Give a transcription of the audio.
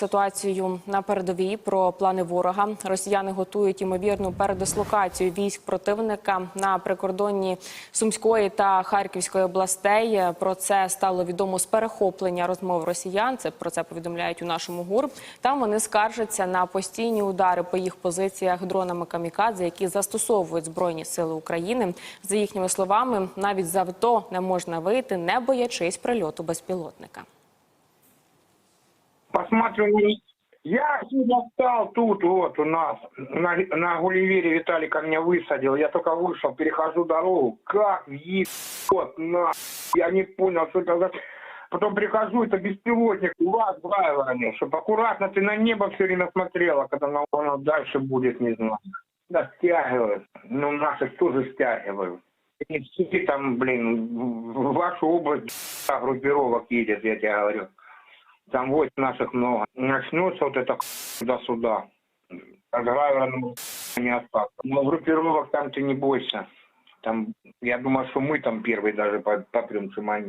Ситуацію на передовій про плани ворога. Росіяни готують ймовірну передислокацію військ противника на прикордонні Сумської та Харківської областей. Про це стало відомо з перехоплення розмов росіян. Це про це повідомляють у нашому ГУР. Там вони скаржаться на постійні удари по їх позиціях дронами камікадзе, які застосовують збройні сили України. За їхніми словами, навіть з авто не можна вийти, не боячись прильоту безпілотника. Посмотрю, я встал тут вот у нас, на, на Гулливере Виталика меня высадил, я только вышел, перехожу дорогу, как вот на, я не понял, что это за... Потом прихожу, это беспилотник, вас Брайване, чтобы аккуратно ты на небо все время смотрела, когда оно, оно дальше будет, не знаю. Да, стягивают, ну наших тоже стягивают. Не все там, блин, в вашу область группировок едет, я тебе говорю. Там войск наших много. Начнется вот это туда-сюда. От Грайвера не осталось. Но группировок там ты не бойся. Там, я думаю, что мы там первые даже по- попрем, чем они.